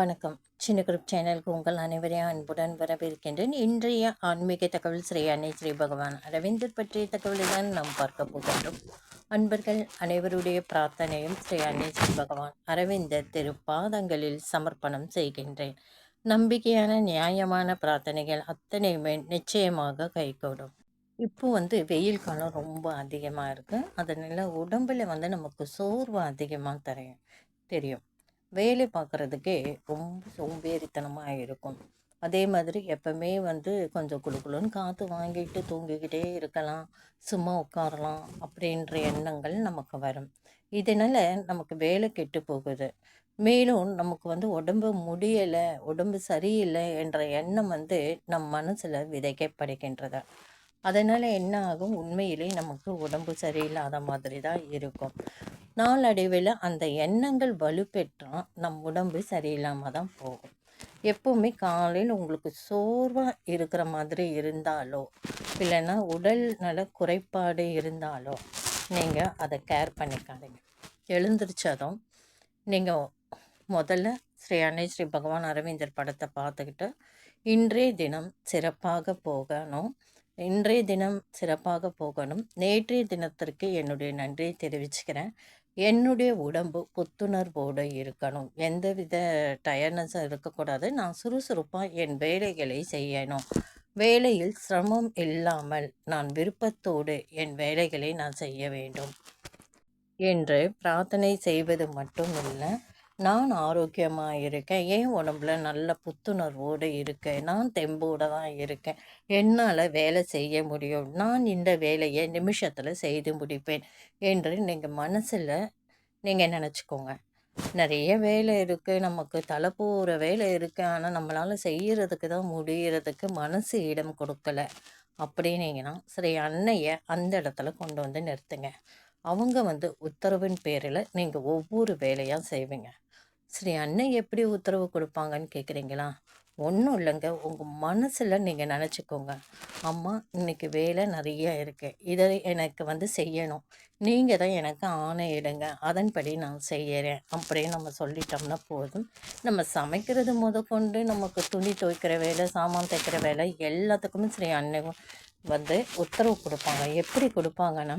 வணக்கம். சின்ன குரூப் சேனலுக்கு உங்கள் அனைவரையும் அன்புடன் வரவேற்கின்றேன். இன்றைய ஆன்மீக தகவல் ஸ்ரீ அன்னை ஸ்ரீ பகவான் அரவிந்தர் பற்றிய தகவலை தான் நாம் பார்க்க போகின்றோம். அன்பர்கள் அனைவருடைய பிரார்த்தனையும் ஸ்ரீ அன்னை ஸ்ரீ பகவான் அரவிந்தர் திருப்பாதங்களில் சமர்ப்பணம் செய்கின்றேன். நம்பிக்கையான நியாயமான பிரார்த்தனைகள் அத்தனையுமே நிச்சயமாக கைகூடும். இப்போ வந்து வெயில் காலம் ரொம்ப அதிகமாக இருக்குது அதனால் உடம்பில் வந்து நமக்கு சோர்வு அதிகமாக தரையும் தெரியும். வேலை பார்க்குறதுக்கே ரொம்ப சோம்பேறித்தனமாக இருக்கும். அதே மாதிரி எப்பவுமே வந்து கொஞ்சம் குழுக்குழுன்னு காற்று வாங்கிட்டு தூங்கிக்கிட்டே இருக்கலாம். சும்மா உட்காரலாம் அப்படின்ற எண்ணங்கள் நமக்கு வரும். இதனால் நமக்கு வேலை கெட்டு போகுது. மேலும் நமக்கு வந்து உடம்பு முடியலை உடம்பு சரியில்லை என்ற எண்ணம் வந்து நம் மனசில் விதைக்கப்படுகின்றது. அதனால் என்ன ஆகும்? உண்மையிலே நமக்கு உடம்பு சரியில்லாத மாதிரி தான் இருக்கும். நாளடைவில் அந்த எண்ணங்கள் வலுப்பெற்றால் நம் உடம்பு சரியில்லாமல் தான் போகும். எப்போவுமே காலையில் உங்களுக்கு சோர்வாக இருக்கிற மாதிரி இருந்தாலோ இல்லைன்னா உடல் நல குறைபாடு இருந்தாலோ நீங்கள் அதை கேர் பண்ணிக்காதீங்க. எழுந்திரிச்சதும் நீங்கள் முதல்ல ஸ்ரீ அன்னை ஸ்ரீ பகவான் அரவிந்தர் படத்தை பார்த்துக்கிட்டு இன்றைய தினம் சிறப்பாக போகணும். இன்றைய தினம் சிறப்பாக போகணும். நேற்றைய தினத்திற்கு என்னுடைய நன்றியை தெரிவிச்சுக்கிறேன். என்னுடைய உடம்பு புத்துணர்வோடு இருக்கணும். எந்தவித டயர்னஸும் இருக்கக்கூடாது. நான் சுறுசுறுப்பாக என் வேலைகளை செய்யணும். வேலையில் சிரமம் இல்லாமல் நான் விருப்பத்தோடு என் வேலைகளை நான் செய்ய வேண்டும். என்று பிரார்த்தனை செய்வது மட்டும் இல்லை நான் ஆரோக்கியமாக இருக்கேன். என் உடம்புல நல்ல புத்துணர்வோடு இருக்கேன்? நான் தெம்போடு தான் இருக்கேன். என்னால் வேலை செய்ய முடியும். நான் இந்த வேலையை நிமிஷத்தில் செய்து முடிப்பேன் என்று நீங்கள் மனசில் நீங்கள் நினச்சிக்கோங்க. நிறைய வேலை இருக்குது நமக்கு தலை போகிற வேலை இருக்குது ஆனால் நம்மளால் செய்கிறதுக்கு தான் முடிகிறதுக்கு மனசு இடம் கொடுக்கல. அப்படின்னீங்கன்னா சரி அன்னையை அந்த இடத்துல கொண்டு வந்து நிறுத்துங்க. அவங்க வந்து உத்தரவின் பேரில் நீங்கள் ஒவ்வொரு வேலையாக செய்வீங்க. சரி அண்ணன் எப்படி உத்தரவு கொடுப்பாங்கன்னு கேட்குறீங்களா ஒன்றும் இல்லைங்க. உங்கள் மனசில் நீங்கள் நினச்சிக்கோங்க. அம்மா இன்றைக்கி வேலை நிறைய இருக்குது இதை எனக்கு வந்து செய்யணும். நீங்கள் தான் எனக்கு ஆணையிடுங்க அதன்படி நான் செய்கிறேன் அப்படின்னு நம்ம சொல்லிட்டோம்னா போதும். நம்ம சமைக்கிறது முத கொண்டு நமக்கு துணி துவைக்கிற வேலை சாமான் தைக்கிற வேலை எல்லாத்துக்குமே சரி அன்னை வந்து உத்தரவு கொடுப்பாங்க. எப்படி கொடுப்பாங்கன்னா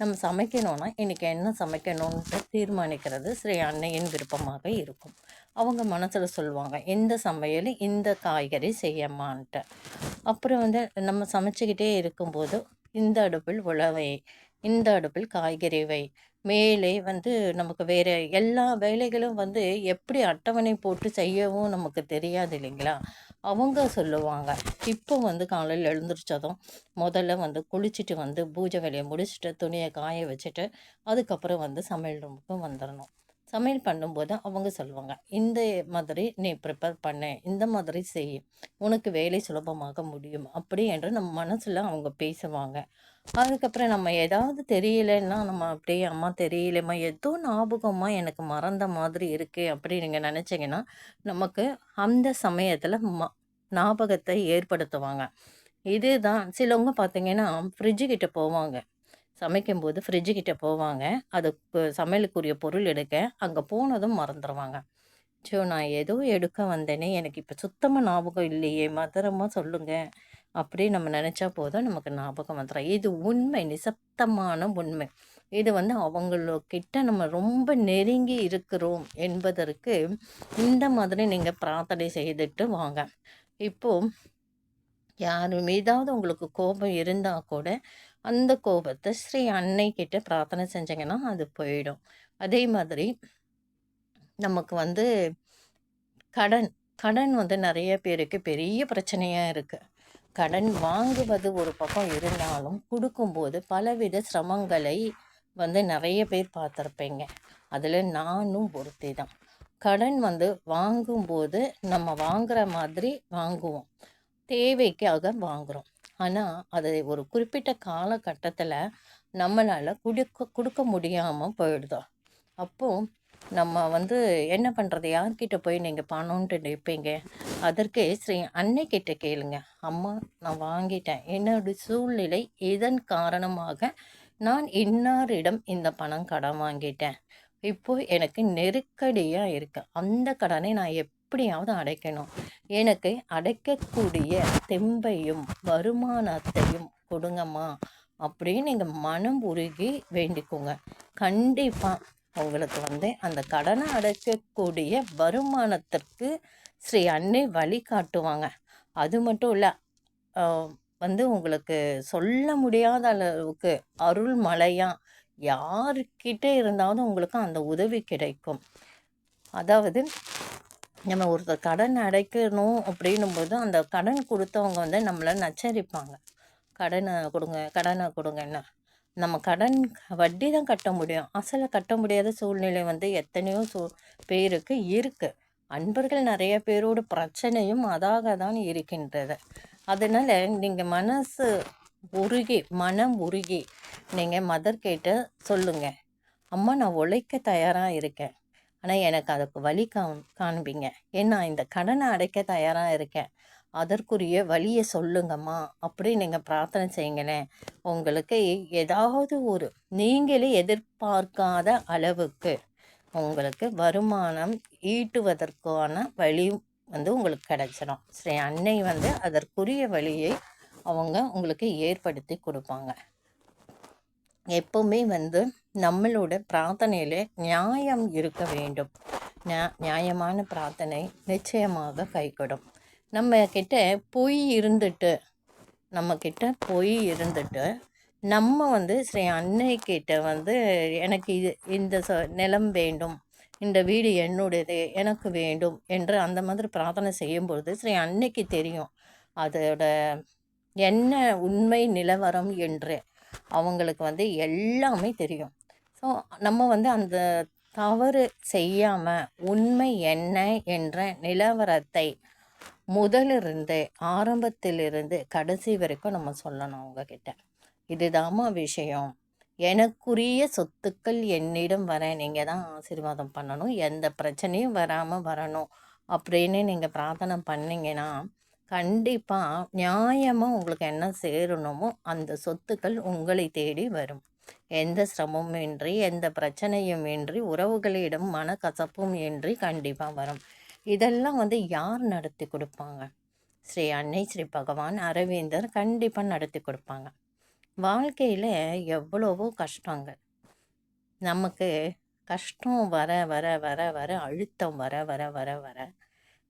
நம்ம சமைக்கணும்னா இன்றைக்கி என்ன சமைக்கணுன்ட்டு தீர்மானிக்கிறது ஸ்ரீ அன்னையின் விருப்பமாக இருக்கும். அவங்க மனசில் சொல்லுவாங்க இந்த சமையல் இந்த காய்கறி செய்யமான்ட்டு. அப்புறம் வந்து நம்ம சமைச்சிக்கிட்டே இருக்கும்போது இந்த அடுப்பில் உழவை இந்த அடுப்பில் காய்கறி வை. மேலே வந்து நமக்கு வேறு எல்லா வேலைகளும் வந்து எப்படி அட்டவணை போட்டு செய்யவும் நமக்கு தெரியாது இல்லைங்களா? அவங்க சொல்லுவாங்க. இப்போ வந்து காலையில் எழுந்திரிச்சதும் முதல்ல வந்து குளிச்சுட்டு வந்து பூஜை வேலையை முடிச்சுட்டு துணியை காய வச்சுட்டு அதுக்கப்புறம் வந்து சமையல் ரூமுக்கும் வந்துடணும் சமையல் பண்ணும்போது அவங்க சொல்லுவாங்க இந்த மாதிரி நீ ப்ரிப்பேர் பண்ண இந்த மாதிரி செய் உனக்கு வேலை சுலபமாக முடியும் அப்படி என்று நம்ம மனசில் அவங்க பேசுவாங்க. அதுக்கப்புறம் நம்ம ஏதாவது தெரியலன்னா நம்ம அப்படியே அம்மா தெரியலம்மா ஏதோ ஞாபகமாக எனக்கு மறந்த மாதிரி இருக்குது அப்படி நீங்கள் நினச்சிங்கன்னா நமக்கு அந்த சமயத்தில் ம ஞாபகத்தை ஏற்படுத்துவாங்க. இதுதான் சிலவங்க பார்த்தீங்கன்னா ஃப்ரிட்ஜு கிட்டே போவாங்க. சமைக்கும்போது ஃப்ரிட்ஜு கிட்ட போவாங்க. அதுக்கு சமையலுக்குரிய பொருள் எடுக்க அங்கே போனதும் மறந்துடுவாங்க ஸோ நான் ஏதோ எடுக்க வந்தேனே எனக்கு இப்போ சுத்தமாக ஞாபகம் இல்லையே மதுரமாக சொல்லுங்கள் அப்படி நம்ம நினச்சா போதும் நமக்கு ஞாபகம் வந்துடும் இது உண்மை நிசப்தமான உண்மை. இது வந்து அவங்களுக்கிட்ட நம்ம ரொம்ப நெருங்கி இருக்கிறோம் என்பதற்கு இந்த மாதிரி நீங்கள் பிரார்த்தனை செய்துட்டு வாங்க. இப்போது யார் மீதாவது உங்களுக்கு கோபம் இருந்தால் கூட அந்த கோபத்தை ஸ்ரீ அன்னை கிட்ட பிரார்த்தனை செஞ்சிங்கன்னா அது போயிடும். அதே மாதிரி நமக்கு வந்து கடன் கடன் வந்து நிறைய பேருக்கு பெரிய பிரச்சனையாக இருக்குது கடன் வாங்குவது ஒரு பக்கம் இருந்தாலும் கொடுக்கும்போது பலவித சிரமங்களை வந்து நிறைய பேர் பார்த்துருப்பீங்க. அதில் நானும் பொருத்தி தான் கடன் வந்து வாங்கும்போது நம்ம வாங்குற மாதிரி வாங்குவோம். தேவைக்காக வாங்குகிறோம் ஆனால் அது ஒரு குறிப்பிட்ட காலகட்டத்தில் நம்மளால் கொடுக்க கொடுக்க முடியாமல் போயிடுதோ. அப்போது நம்ம வந்து என்ன பண்ணுறது யார்கிட்ட போய் நீங்கள் பணம்ன்ட்டு நிற்பீங்க அதற்கு ஸ்ரீ அன்னைக்கிட்ட கேளுங்க. அம்மா நான் வாங்கிட்டேன். என்னோட சூழ்நிலை இதன் காரணமாக நான் இன்னாரிடம் இந்த பணம் கடன் வாங்கிட்டேன். இப்போ எனக்கு நெருக்கடியாக இருக்குது அந்த கடனை நான் எப்படியாவது அடைக்கணும். எனக்கு அடைக்கக்கூடிய தெம்பையும் வருமானத்தையும் கொடுங்கம்மா. அப்படின்னு நீங்கள் மனம் உருகி வேண்டிக்கோங்க. கண்டிப்பாக உங்களுக்கு வந்து அந்த கடனை அடைக்கக்கூடிய வருமானத்திற்கு ஸ்ரீ அன்னை வழி காட்டுவாங்க. அது மட்டும் இல்லை வந்து உங்களுக்கு சொல்ல முடியாத அளவுக்கு அருள் மழையாக யாருக்கிட்டே இருந்தாலும் உங்களுக்கு அந்த உதவி கிடைக்கும். அதாவது நம்ம ஒருத்தர் கடன் அடைக்கணும் அப்படின்னும் போது அந்த கடன் கொடுத்தவங்க வந்து நம்மளை நச்சரிப்பாங்க. கடனை கொடுங்க கடனை கொடுங்கன்னா. நம்ம கடன் வட்டி தான் கட்ட முடியும். அசலை கட்ட முடியாத சூழ்நிலை வந்து எத்தனையோ சூ பேருக்கு இருக்குது அன்பர்கள் நிறைய பேரோட பிரச்சனையும் அதாக தான் இருக்கின்றது. அதனால் நீங்கள் மனசு உருகி மனம் உருகி நீங்கள் மதர்கிட்ட சொல்லுங்கள் அம்மா நான் உழைக்க தயாராக இருக்கேன். ஆனால் எனக்கு அதுக்கு வழி கா காண்பிங்க. ஏன்னா இந்த கடனை அடைக்க தயாராக இருக்கேன். அதற்குரிய வழியை சொல்லுங்கம்மா. அப்படி நீங்கள் பிரார்த்தனை செய்யுங்களேன். உங்களுக்கு ஏதாவது ஒரு நீங்களே எதிர்பார்க்காத அளவுக்கு உங்களுக்கு வருமானம் ஈட்டுவதற்கான வழி வந்து உங்களுக்கு கிடைச்சிடும் சரி அன்னை வந்து அதற்குரிய வழியை அவங்க உங்களுக்கு ஏற்படுத்தி கொடுப்பாங்க. எப்பவுமே வந்து நம்மளோட பிரார்த்தனையில் நியாயம் இருக்க வேண்டும். நியாயமான பிரார்த்தனை நிச்சயமாக கைகூடும். நம்ம கிட்ட பொய் இருந்துட்டு நம்மக்கிட்ட பொய் இருந்துட்டு நம்ம வந்து ஸ்ரீ அன்னை கிட்ட வந்து எனக்கு இது இந்த ச நிலம் வேண்டும் இந்த வீடு என்னுடையது எனக்கு வேண்டும் என்று அந்த மாதிரி பிரார்த்தனை செய்யும்பொழுது ஸ்ரீ அன்னைக்கு தெரியும். அதோட என்ன உண்மை நிலவரம் என்று. அவங்களுக்கு வந்து எல்லாமே தெரியும். ஸோ நம்ம வந்து அந்த தவறு செய்யாமல் உண்மை என்ன என்ற நிலவரத்தை முதலிருந்து ஆரம்பத்திலிருந்து கடைசி வரைக்கும் நம்ம சொல்லணும் அவங்கக்கிட்ட இதுதாம்மா விஷயம். எனக்குரிய சொத்துக்கள் என்னிடம் வர நீங்கள் தான் ஆசீர்வாதம் பண்ணணும். எந்த பிரச்சனையும் வராமல் வரணும். அப்படின்னு நீங்கள் பிரார்த்தனை பண்ணிங்கன்னா கண்டிப்பாக நியாயமாக உங்களுக்கு என்ன சேரணுமோ அந்த சொத்துக்கள் உங்களை தேடி வரும். எந்த சிரமமும் இன்றி எந்த பிரச்சனையும் இன்றி உறவுகளிடம் மனக்கசப்பும் இன்றி கண்டிப்பாக வரும். இதெல்லாம் வந்து யார் நடத்தி கொடுப்பாங்க? ஸ்ரீ அன்னை ஸ்ரீ பகவான் அரவிந்தர் கண்டிப்பாக நடத்தி கொடுப்பாங்க. வாழ்க்கையில் எவ்வளவோ கஷ்டங்கள். நமக்கு கஷ்டம் வர வர வர வர அழுத்தம் வர வர வர வர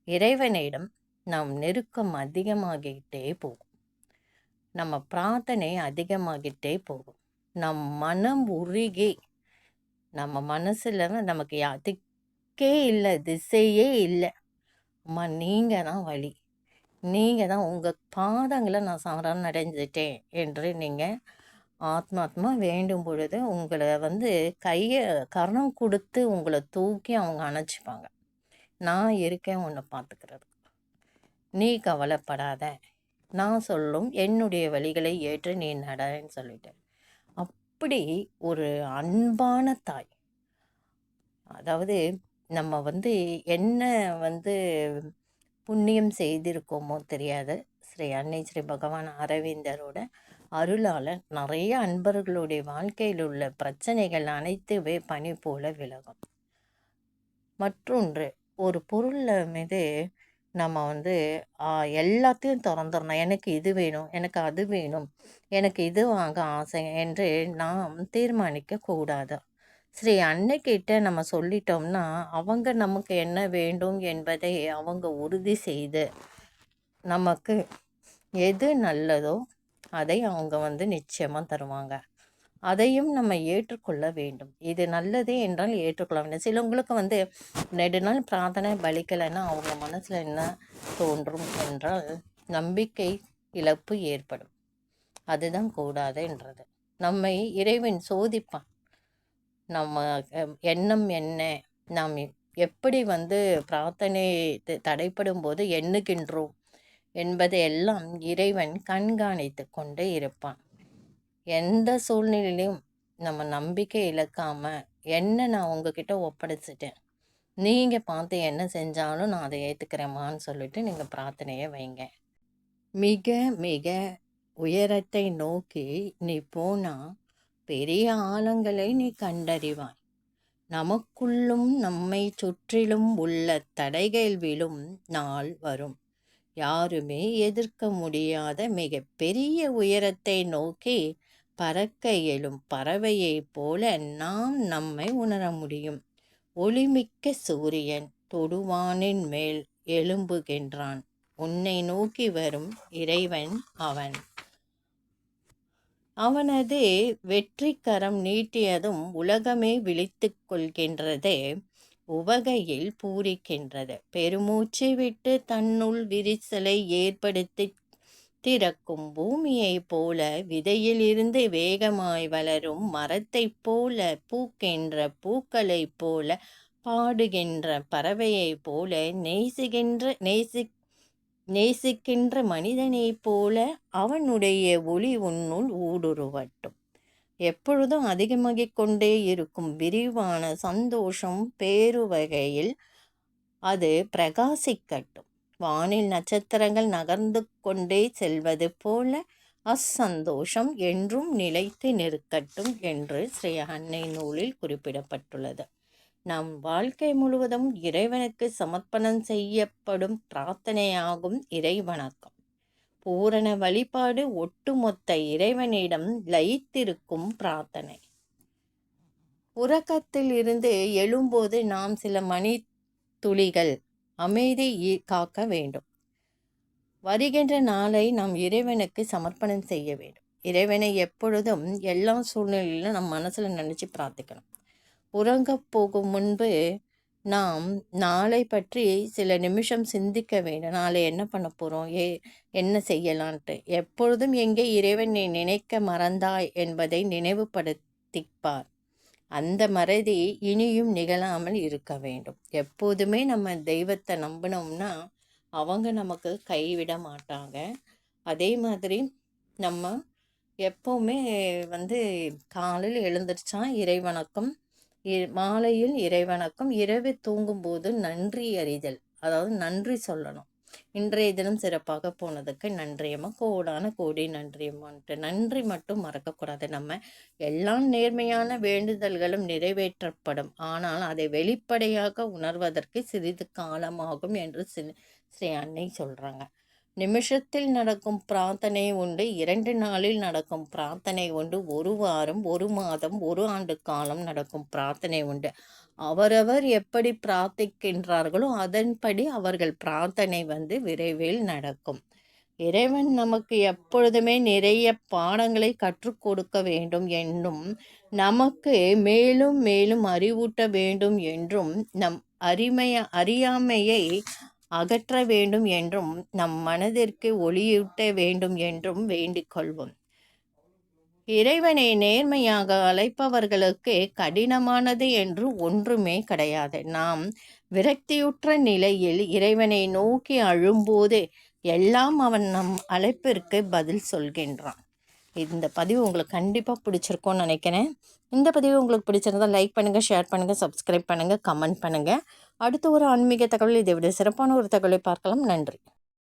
இறைவனிடம் நம் நெருக்கம் அதிகமாகிட்டே போகும். நம்ம பிரார்த்தனை அதிகமாகிட்டே போகும். நம் மனம் உருகி நம்ம மனசில் நமக்கு திக்கே இல்லை திசையே இல்லை. அம்மா நீங்கள் தான் வழி. நீங்கள் தான் உங்கள் பாதங்களை நான் சமரம் அடைஞ்சிட்டேன் என்று நீங்கள் ஆத்மாத்மா வேண்டும் பொழுது உங்களை வந்து கையை கரணம் கொடுத்து உங்களை தூக்கி அவங்க அணைச்சிப்பாங்க. நான் இருக்கேன் உன்னை பார்த்துக்கிறது நீ கவலைப்படாத. நான் சொல்லும் என்னுடைய வழிகளை ஏற்று நீ நடன்னு சொல்லிட்டேன். அப்படி ஒரு அன்பான தாய். அதாவது நம்ம வந்து என்ன வந்து புண்ணியம் செய்திருக்கோமோ தெரியாது. ஸ்ரீ அன்னை ஸ்ரீ பகவான் அரவிந்தரோட அருளால் நிறைய அன்பர்களுடைய வாழ்க்கையில் உள்ள பிரச்சனைகள் அனைத்துமே பனி போல விலகும். மற்றொன்று ஒரு பொருளில் மீது நம்ம வந்து எல்லாத்தையும் திறந்துடணும் எனக்கு இது வேணும் எனக்கு அது வேணும் எனக்கு இது வாங்க ஆசை என்று நாம் தீர்மானிக்க கூடாது. ஸ்ரீ அன்னைக்கிட்ட நம்ம சொல்லிட்டோம்னா அவங்க நமக்கு என்ன வேண்டும் என்பதை அவங்க உறுதி செய்து நமக்கு எது நல்லதோ அதை அவங்க வந்து நிச்சயமாக தருவாங்க. அதையும் நம்ம ஏற்றுக்கொள்ள வேண்டும். இது நல்லது என்றால் ஏற்றுக்கொள்ள வேண்டும். சிலவங்களுக்கு வந்து நெடுநாள் பிரார்த்தனை பலிக்கலைன்னா அவங்க மனசில் என்ன தோன்றும் என்றால் நம்பிக்கை இழப்பு ஏற்படும். அதுதான் கூடாது என்றது. நம்மை இறைவன் சோதிப்பான். நம்ம எண்ணம் என்ன? நாம் எப்படி வந்து பிரார்த்தனை தடைப்படும் போது எண்ணுகின்றோம் என்பதையெல்லாம் இறைவன் கண்காணித்து கொண்டு இருப்பான். எந்த சூழ்நிலையிலையும் நம்ம நம்பிக்கை இழக்காமல் என்ன நான் உங்ககிட்ட ஒப்படைச்சிட்டேன்? நீங்கள் பார்த்து என்ன செஞ்சாலும் நான் அதை ஏற்றுக்கிறேம்மான்னு சொல்லிட்டு நீங்கள் பிரார்த்தனையை வைங்க. மிக மிக உயரத்தை நோக்கி நீ போனால் பெரிய ஆழங்களை நீ கண்டறிவாய். நமக்குள்ளும் நம்மை சுற்றிலும் உள்ள தடைகள் விழும் நாள் வரும். யாருமே எதிர்க்க முடியாத மிக பெரிய உயரத்தை நோக்கி பறக்க எழும் பறவையைப் போல நாம் நம்மை உணர முடியும். ஒளிமிக்க சூரியன் தொடுவானின் மேல் எழும்புகின்றான். உன்னை நோக்கி வரும் இறைவன் அவன். அவனது வெற்றிக்கரம் நீட்டியதும் உலகமே விழித்து கொள்கின்றது உவகையில் பூரிக்கின்றது. பெருமூச்சு விட்டு தன்னுள் விரிசலை ஏற்படுத்தி திறக்கும் பூமியைப் போல விதையிலிருந்து வேகமாய் வளரும் மரத்தைப் போல பூக்கின்ற பூக்களைப் போல பாடுகின்ற பறவையைப் போல நேசுகின்ற நேசி நேசிக்கின்ற மனிதனைப் போல அவனுடைய ஒளி உன்னுள் ஊடுருவட்டும். எப்பொழுதும் அதிகமாகிக் கொண்டே இருக்கும் விரிவான சந்தோஷம் பேருவகையில் அது பிரகாசிக்கட்டும். வானில் நட்சத்திரங்கள் நகர்ந்து கொண்டே செல்வது போல அச்சந்தோஷம் என்றும் நிலைத்து நிற்கட்டும் என்று ஸ்ரீ அன்னை நூலில் குறிப்பிடப்பட்டுள்ளது. நம் வாழ்க்கை முழுவதும் இறைவனுக்கு சமர்ப்பணம் செய்யப்படும் பிரார்த்தனையாகும் இறைவணக்கம். பூரண வழிபாடு ஒட்டுமொத்த இறைவனிடம் லயித்திருக்கும் பிரார்த்தனை. உறக்கத்தில் இருந்து எழும்போது நாம் சில மணி துளிகள் அமைதி காக்க வேண்டும். வருகின்ற நாளை நாம் இறைவனுக்கு சமர்ப்பணம் செய்ய வேண்டும். இறைவனை எப்பொழுதும் எல்லா சூழ்நிலையிலும் நம் மனசில் நினச்சி பிரார்த்திக்கணும். உறங்க போகும் முன்பு நாம் நாளை பற்றி சில நிமிஷம் சிந்திக்க வேண்டும். நாளை என்ன பண்ண போகிறோம் ஏ என்ன செய்யலான்ட்டு. எப்பொழுதும் எங்கே இறைவனை நினைக்க மறந்தாய் என்பதை நினைவுபடுத்திப்பார். அந்த மறதி இனியும் நிகழாமல் இருக்க வேண்டும். எப்போதுமே நம்ம தெய்வத்தை நம்பினோம்னா அவங்க நமக்கு கைவிட மாட்டாங்க. அதே மாதிரி நம்ம எப்போவுமே வந்து காலையில் எழுந்திரிச்சா இறைவணக்கம் மாலையில் இறைவணக்கம் இரவு தூங்கும்போது நன்றி அறிதல் அதாவது நன்றி சொல்லணும். இன்றைய தினம் சிறப்பாக போனதுக்கு நன்றியம்மா. கோடான கோடி நன்றியம்மான்ட்டு. நன்றி மட்டும் மறக்கக்கூடாது. நம்ம எல்லா நேர்மையான வேண்டுதல்களும் நிறைவேற்றப்படும். ஆனால் அதை வெளிப்படையாக உணர்வதற்கு சிறிது காலமாகும் என்று ஸ்ரீ அன்னை சொல்கிறாங்க நிமிஷத்தில் நடக்கும் பிரார்த்தனை உண்டு. இரண்டு நாளில் நடக்கும் பிரார்த்தனை உண்டு. ஒரு வாரம் ஒரு மாதம் ஒரு ஆண்டு காலம் நடக்கும் பிரார்த்தனை உண்டு. அவரவர் எப்படி பிரார்த்திக்கின்றார்களோ அதன்படி அவர்கள் பிரார்த்தனை வந்து விரைவில் நடக்கும். இறைவன் நமக்கு எப்பொழுதுமே நிறைய பாடங்களை கற்றுக் கொடுக்க வேண்டும் என்றும் நமக்கு மேலும் மேலும் அறிவூட்ட வேண்டும் என்றும் நம் அறிமைய அறியாமையை அகற்ற வேண்டும் என்றும் நம் மனதிற்கு ஒளியூட்ட வேண்டும் என்றும் வேண்டிக் கொள்வோம். இறைவனை நேர்மையாக அழைப்பவர்களுக்கு கடினமானது என்று ஒன்றுமே கிடையாது. நாம் விரக்தியுற்ற நிலையில் இறைவனை நோக்கி அழும்போது எல்லாம் அவன் நம் அழைப்பிற்கு பதில் சொல்கின்றான். இந்த பதிவு உங்களுக்கு கண்டிப்பாக பிடிச்சிருக்கோன்னு நினைக்கிறேன். இந்த பதிவு உங்களுக்கு பிடிச்சிருந்தால் லைக் பண்ணுங்கள் ஷேர் பண்ணுங்கள் சப்ஸ்கிரைப் பண்ணுங்கள் கமெண்ட் பண்ணுங்கள் அடுத்து ஒரு ஆன்மீக தகவல் இதை விட சிறப்பான ஒரு தகவலை பார்க்கலாம். நன்றி.